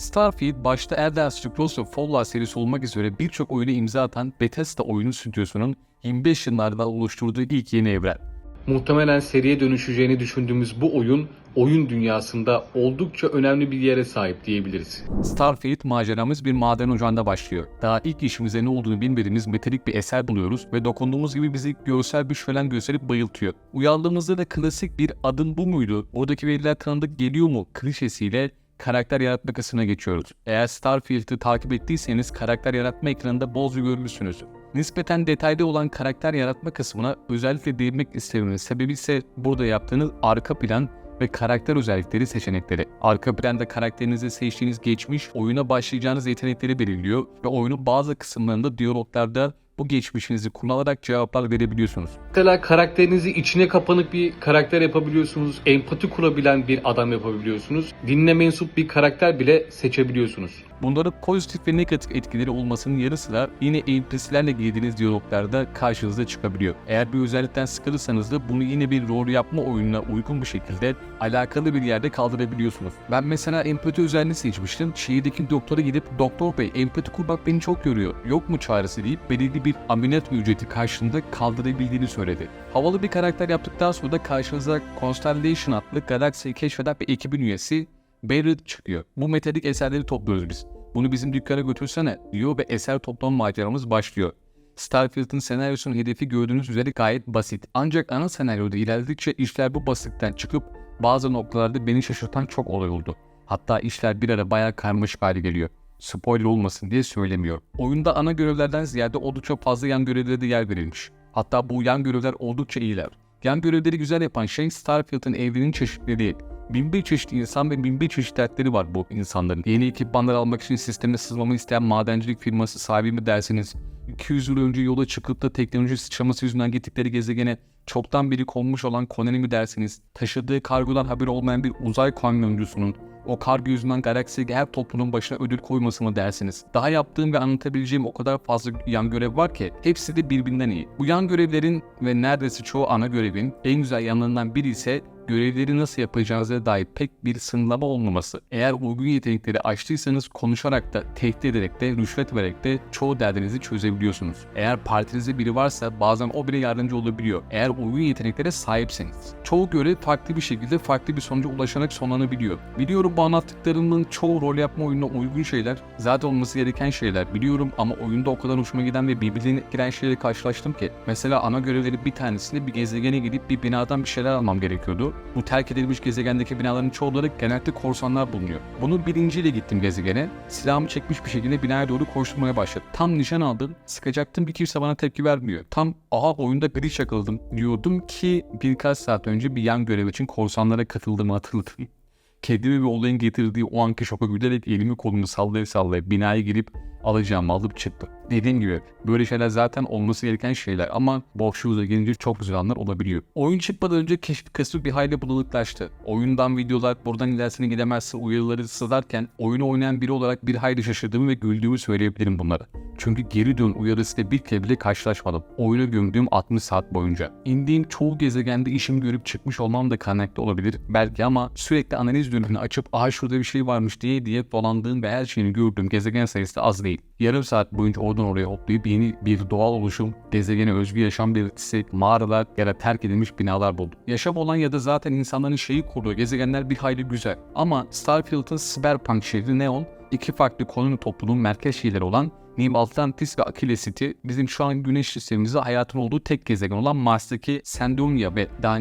Starfield başta Elder Scrolls ve Fallout serisi olmak üzere birçok oyuna imza atan Bethesda oyunu stüdyosunun 25 yıllardan oluşturduğu ilk yeni evren. Muhtemelen seriye dönüşeceğini düşündüğümüz bu oyun, oyun dünyasında oldukça önemli bir yere sahip diyebiliriz. Starfield maceramız bir maden ocağında başlıyor. Daha ilk işimize ne olduğunu bilmediğimiz metalik bir eser buluyoruz ve dokunduğumuz gibi bizi görsel bir şölen gösterip bayıltıyor. Uyandığımızda da klasik bir adın bu muydu, oradaki veriler tanıdık geliyor mu klişesiyle karakter yaratma kısmına geçiyoruz. Eğer Starfield'ı takip ettiyseniz karakter yaratma ekranında bolca görmüşsünüz. Nispeten detaylı olan karakter yaratma kısmına özellikle değinmek istememin sebebi ise burada yaptığınız arka plan ve karakter özellikleri seçenekleri. Arka planda karakterinizi seçtiğiniz geçmiş oyuna başlayacağınız yetenekleri belirliyor ve oyunun bazı kısımlarında diyaloglarda bu geçmişinizi kullanarak cevaplar verebiliyorsunuz. Mesela karakterinizi içine kapanık bir karakter yapabiliyorsunuz. Empati kurabilen bir adam yapabiliyorsunuz. Dinle mensup bir karakter bile seçebiliyorsunuz. Bunların pozitif ve negatif etkileri olmasının yanı sıra yine NPC'lerle girdiğiniz diyaloglarda karşınıza çıkabiliyor. Eğer bir özellikten sıkılırsanız da bunu yine bir rol yapma oyununa uygun bir şekilde alakalı bir yerde kaldırabiliyorsunuz. Ben mesela empati özelliğini seçmiştim. Şehirdeki doktora gidip doktor bey empati kurmak beni çok yoruyor. Yok mu çaresi deyip belirli bir ameliyat ücreti karşılığında kaldırabildiğini söyledi. Havalı bir karakter yaptıktan sonra da karşınıza Constellation adlı galaksiyi keşfeden bir ekibin üyesi Barrett çıkıyor. Bu metalik eserleri topluyoruz biz. Bunu bizim dükkana götürsene diyor ve eser toplama maceramız başlıyor. Starfield'ın senaryosunun hedefi gördüğünüz üzere gayet basit. Ancak ana senaryoda ilerledikçe işler bu basitten çıkıp bazı noktalarda beni şaşırtan çok olay oldu. Hatta işler bir ara bayağı karmaşık hale geliyor. Spoiler olmasın diye söylemiyor. Oyunda ana görevlerden ziyade oldukça fazla yan görevlere de yer verilmiş. Hatta bu yan görevler oldukça iyiler. Yan görevleri güzel yapan şey Starfield'ın evrenin çeşitliliği. Bin bir çeşit insan ve bin bir çeşit dertleri var bu insanların. Yeni ekipmanlar almak için sisteme sızmamı isteyen madencilik firması sahibi mi dersiniz? 200 yıl önce yola çıkıp da teknoloji sıçraması yüzünden gittikleri gezegene çoktan biri konmuş olan Koneni mi dersiniz? Taşıdığı kargodan haberi olmayan bir uzay kamyoncusunun o kargo yüzünden galaksiye her toplumun başına ödül koyması mı dersiniz? Daha yaptığım ve anlatabileceğim o kadar fazla yan görev var ki hepsi de birbirinden iyi. Bu yan görevlerin ve neredeyse çoğu ana görevin en güzel yanlarından biri ise görevleri nasıl yapacağınıza dair pek bir sınırlama olmaması. Eğer uygun yetenekleri açtıysanız konuşarak da, tehdit ederek de, rüşvet vererek de çoğu derdinizi çözebiliyorsunuz. Eğer partinizde biri varsa bazen o bile yardımcı olabiliyor. Eğer uygun yeteneklere sahipseniz. Çoğu görev farklı bir şekilde farklı bir sonuca ulaşarak sonlanabiliyor. Biliyorum bu anlattıklarımın çoğu rol yapma oyununa uygun şeyler, zaten olması gereken şeyler biliyorum ama oyunda o kadar hoşuma giden ve birbirine giren şeyleri karşılaştım ki. Mesela ana görevleri bir tanesinde bir gezegene gidip bir binadan bir şeyler almam gerekiyordu. Bu terk edilmiş gezegendeki binaların çoğuları genellikle korsanlar bulunuyor. Bunun bilinciyle gittim gezegene. Silahımı çekmiş bir şekilde binaya doğru koşturmaya başladım. Tam nişan aldım. Sıkacaktım bir kimse bana tepki vermiyor. Tam aha oyunda gri yakaladım diyordum ki birkaç saat önce bir yan görev için korsanlara katıldığımı hatırladım. Kedimi bir olayın getirdiği o anki şoka gülerek elimi kolumu sallaya sallaya binaya girip alacağımı alıp çıktım. Dediğim gibi böyle şeyler zaten olması gereken şeyler ama boşluğuza gelince çok güzel anlar olabiliyor. Oyun çıkmadan önce keşif kısmı bir hayli bulanıklaştı. Oyundan videolar buradan ilerisine gidemezse uyarıları sızarken oyunu oynayan biri olarak bir hayli şaşırdığımı ve güldüğümü söyleyebilirim bunlara. Çünkü geri dön uyarısıyla bir kere bile karşılaşmadım. Oyunu gömdüğüm 60 saat boyunca. İndiğim çoğu gezegende işimi görüp çıkmış olmam da kaynaklı olabilir belki ama sürekli analiz dönümünü açıp aha şurada bir şey varmış diye diye dolandığım ve her şeyini gördüğüm gezegen sayısı az değil. Yarım saat boyunca oradan oraya hoplayıp yeni bir doğal oluşum, gezegene özgü yaşam belirtisi, mağaralar ya da terk edilmiş binalar buldum. Yaşam olan ya da zaten insanların şeyi kurduğu gezegenler bir hayli güzel. Ama Starfield'ın cyberpunk şehri Neon iki farklı koloni toplumun merkez şehirleri olan New Atlantis ve City bizim şu an güneş sistemimizde hayatın olduğu tek gezegen olan Mars'taki Sandonia ve daha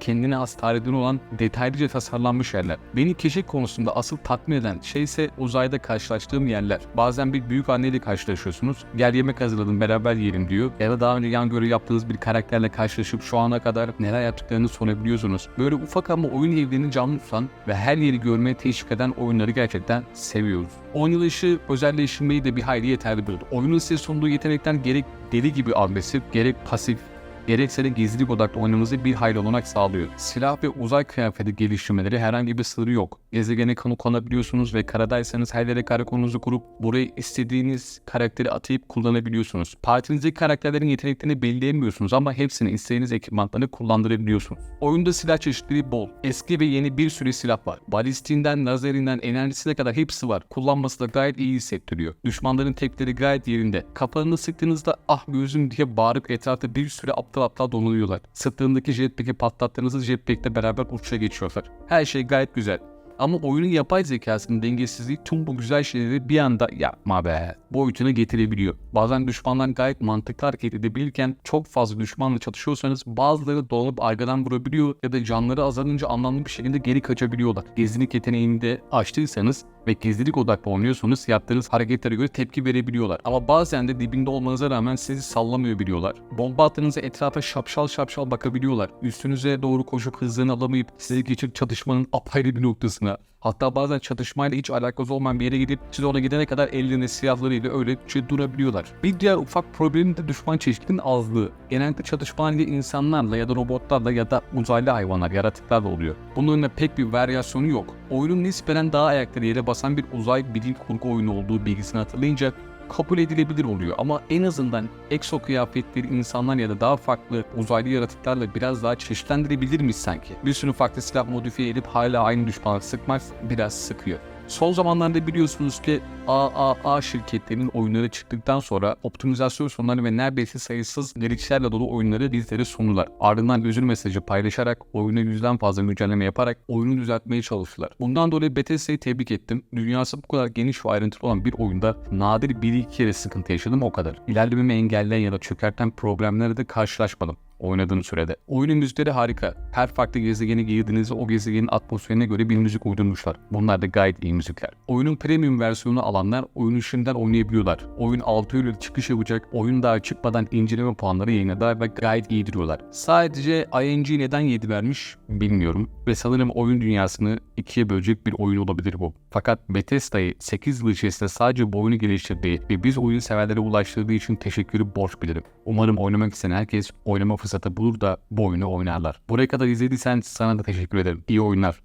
kendine has tarihten olan detaylıca tasarlanmış yerler. Beni keşif konusunda asıl tatmin eden şey ise uzayda karşılaştığım yerler. Bazen bir büyük anneyle karşılaşıyorsunuz. Gel yemek hazırladım beraber yiyelim diyor. Ya da daha önce yan görev yaptığınız bir karakterle karşılaşıp şu ana kadar neler yaptıklarını sorabiliyorsunuz. Böyle ufak ama oyun evlerini canlı tutan ve her yeri görmeye teşvik eden oyunları gerçekten seviyoruz. Oynayışı, özelleştirmeyi de bir hayli yeterli buldu. Oyunun size sunduğu yetenekten gerek deli gibi agresif, gerek pasif, gerekse de gizlilik odaklı oynamanızı bir hayli olanak sağlıyor. Silah ve uzay kıyafeti geliştirmeleri herhangi bir sınırı yok. Gezegene konu konabiliyorsunuz ve karadaysanız her yere karakonunuzu kurup buraya istediğiniz karakteri atayıp kullanabiliyorsunuz. Partinizdeki karakterlerin yeteneklerini belleyemiyorsunuz ama hepsini istediğiniz ekipmanlarını kullandırabiliyorsunuz. Oyunda silah çeşitliliği bol. Eski ve yeni bir sürü silah var. Balistiğinden, lazerinden, enerjisine kadar hepsi var. Kullanması da gayet iyi hissettiriyor. Düşmanların tepkileri gayet yerinde. Kafalarını sıktığınızda ah gözüm diye bağırıp etrafta bir sürü aptal aptal dolanıyorlar. Sırtlarındaki jetpack'i patlattığınızda jetpack'le beraber uçuşa geçiyorlar. Her şey gayet güzel. Ama oyunun yapay zekasının dengesizliği tüm bu güzel şeyleri bir anda yapma be boyutuna getirebiliyor. Bazen düşmanlar gayet mantıklı hareket edebilirken çok fazla düşmanla çatışıyorsanız bazıları dolanıp arkadan vurabiliyor ya da canları azalınca anlamlı bir şekilde geri kaçabiliyorlar. Gizlilik yeteneğini de açtıysanız ve gizlilik odaklı oynuyorsanız yaptığınız hareketlere göre tepki verebiliyorlar. Ama bazen de dibinde olmanıza rağmen sizi sallamıyor biliyorlar. Bomba attığınızda etrafa şapşal şapşal bakabiliyorlar. Üstünüze doğru koşup hızlarını alamayıp sizi geçip çatışmanın apayrı bir noktasına Hatta bazen çatışmayla hiç alakası olmayan bir yere gidip siz ona gidene kadar ellerinde silahlarıyla öyle şey durabiliyorlar. Bir diğer ufak problemim de düşman çeşitliliğinin azlığı. Genellikle çatışmalar insanlarla ya da robotlarla ya da uzaylı hayvanlar, yaratıklarla oluyor. Bunun da pek bir varyasyonu yok. Oyunun nispeten daha ayakları yere basan bir uzay bilim kurgu oyunu olduğu bilgisini hatırlayınca kabul edilebilir oluyor ama en azından exo kıyafetleri insanlar ya da daha farklı uzaylı yaratıklarla biraz daha çeşitlendirebilir miyiz sanki? Bir sürü farklı silah modifiye edip hala aynı düşmanı sıkmak biraz sıkıyor. Son zamanlarda biliyorsunuz ki AAA şirketlerinin oyunları çıktıktan sonra optimizasyon sorunları ve neredeyse sayısız glitchlerle dolu oyunları bizlere sundular. Ardından özür mesajı paylaşarak oyuna yüzden fazla güncelleme yaparak oyunu düzeltmeye çalıştılar. Bundan dolayı Bethesda'yı tebrik ettim. Dünyası bu kadar geniş ve ayrıntılı olan bir oyunda nadir bir iki kere sıkıntı yaşadım o kadar. İlerlememi engelleyen ya da çökerten problemlerle de karşılaşmadım oynadığım sürede. Oyunun müzikleri harika. Her farklı gezegene girdiğinizde o gezegenin atmosferine göre bir müzik uydurmuşlar. Bunlar da gayet iyi müzikler. Oyunun premium versiyonu alanlar oyunu şimdiden oynayabiliyorlar. Oyun 6 Eylül çıkış yapacak. Oyun daha çıkmadan inceleme puanları yayınladı ve gayet iyi duruyorlar. Sadece ING neden 7 vermiş bilmiyorum. Ve sanırım oyun dünyasını ikiye bölecek bir oyun olabilir bu. Fakat Bethesda'yı 8 yıl içerisinde sadece bu oyunu geliştirdiği ve biz oyun severlere ulaştırdığı için teşekkürü borç bilirim. Umarım oynamak isteyen herkes oynama fırsatı bulur da bu oyunu oynarlar. Buraya kadar izlediysen sana da teşekkür ederim. İyi oyunlar.